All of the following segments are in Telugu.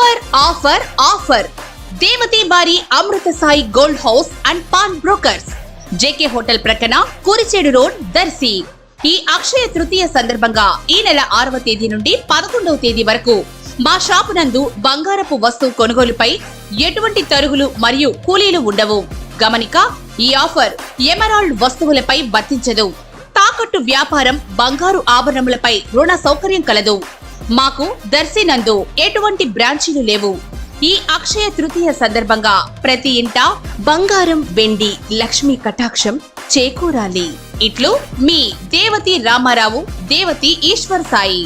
Offer offer offer. Devathi Bari Amrutha Sai gold house and pawn brokers. JK hotel ప్రక్కన కురిచేడు రోడ్ దర్శి. ఈ అక్షయ తృతీయ సందర్భంగా ఈ నెల ఆరవ తేదీ నుండి పదకొండవ తేదీ వరకు మా షాపు నందు బంగారపు వస్తువు కొనుగోలుపై ఎటువంటి తరుగులు మరియు కూలీలు ఉండవు. గమనిక ఈ ఆఫర్ ఎమరాల్డ్ వస్తువులపై వర్తించదు. తాకట్టు వ్యాపారం బంగారు ఆభరణములపై రుణ సౌకర్యం కలదు. మాకు దర్శి నందు ఎటువంటి బ్రాంచీలు లేవు. ఈ అక్షయ తృతీయ సందర్భంగా ప్రతి ఇంట బంగారం వెండి లక్ష్మీ కటాక్షం చేకూరాలి. ఇట్లు మీ Devathi Ramarao Devathi Eshwar Sai.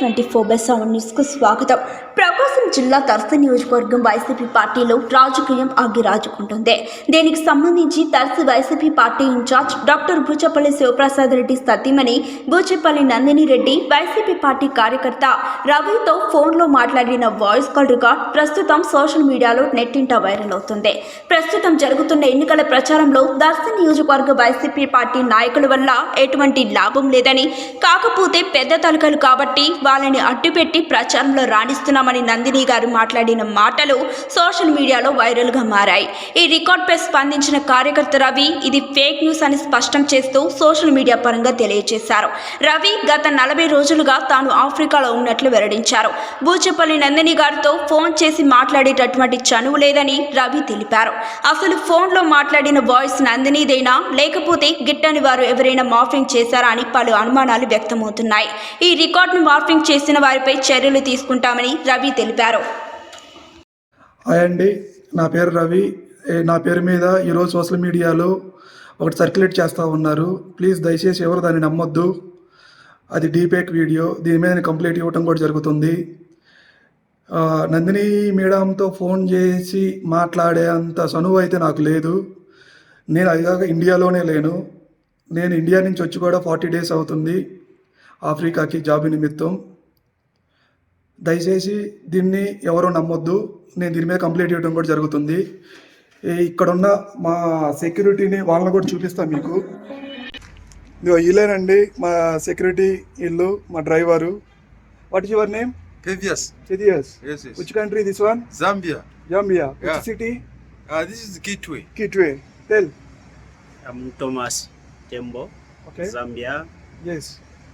Twenty four by seven న్యూస్కు స్వాగతం. ప్రకాశం జిల్లా దర్శ నియోజకవర్గం వైసీపీ పార్టీలో రాజకీయం ఆగిరాజుకుంటుంది దీనికి సంబంధించి Darsi YCP party in-charge doctor Boochapalli Sivaprasad Reddy సతీమణి బూచపల్లి నందిని రెడ్డి వైసీపీ పార్టీ కార్యకర్త రవితో ఫోన్లో మాట్లాడిన వాయిస్ కాల్ రికార్డ్ ప్రస్తుతం సోషల్ మీడియాలో నెట్టింట వైరల్ అవుతుంది. ప్రస్తుతం జరుగుతున్న ఎన్నికల ప్రచారంలో దర్శ నియోజకవర్గ వైసీపీ పార్టీ నాయకుల వల్ల ఎటువంటి లాభం లేదని కాకపోతే పెద్ద తలకలు కాబట్టి వాళ్ళని అడ్డుపెట్టి ప్రచారంలో రాణిస్తున్నామని నందిని గారు మాట్లాడిన మాటలు సోషల్ మీడియాలో వైరల్గా మారాయి. ఈ రికార్డ్పై స్పందించిన కార్యకర్త రవి ఇది ఫేక్ న్యూస్ అని స్పష్టం చేస్తూ సోషల్ మీడియా పరంగా తెలియజేశారు. రవి గత నలభై రోజులుగా తాను ఆఫ్రికాలో ఉన్నట్లు వెల్లడించారు. బూచపల్లి నందిని గారితో ఫోన్ చేసి మాట్లాడేటటువంటి చనువు లేదని రవి తెలిపారు. అసలు ఫోన్లో మాట్లాడిన వాయిస్ నందినిదేనా? లేకపోతే గిట్టని వారు ఎవరైనా మార్ఫింగ్ చేశారా అని పలు అనుమానాలు వ్యక్తమవుతున్నాయి. ఈ రికార్డును మార్ఫింగ్ చేసిన వారిపై చర్యలు తీసుకుంటామని రవి తెలిపారు. హాయ్ అండి. నా పేరు రవి. నా పేరు మీద ఈరోజు సోషల్ మీడియాలో ఒకటి సర్క్యులేట్ చేస్తూ ఉన్నారు. ప్లీజ్ దయచేసి ఎవరు దాన్ని నమ్మొద్దు. అది డీపేక్ వీడియో. దీని మీద నేను కంప్లైంట్ ఇవ్వటం కూడా జరుగుతుంది. నందిని మేడంతో ఫోన్ చేసి మాట్లాడే అంత చనువు అయితే నాకు లేదు. నేను అదిగాక ఇండియాలోనే లేను. నేను ఇండియా నుంచి వచ్చి కూడా ఫార్టీ డేస్ అవుతుంది. ఆఫ్రికాకి జాబ్ నిమిత్తం. దయచేసి దీన్ని ఎవరు నమ్మొద్దు. నేను దీని మీద కంప్లైంట్ ఇవ్వడం కూడా జరుగుతుంది. ఇక్కడున్న మా సెక్యూరిటీని వాళ్ళని కూడా చూపిస్తాను మీకు. ఇదిగో వీళ్ళేనండి మా సెక్యూరిటీ ఇల్లు మా driver. What is your name Yes, yes. Which country this one Zambia. Zambia Yeah. Which city this is the gateway. Kitwe tell I'm Thomas Tembo, okay Zambia.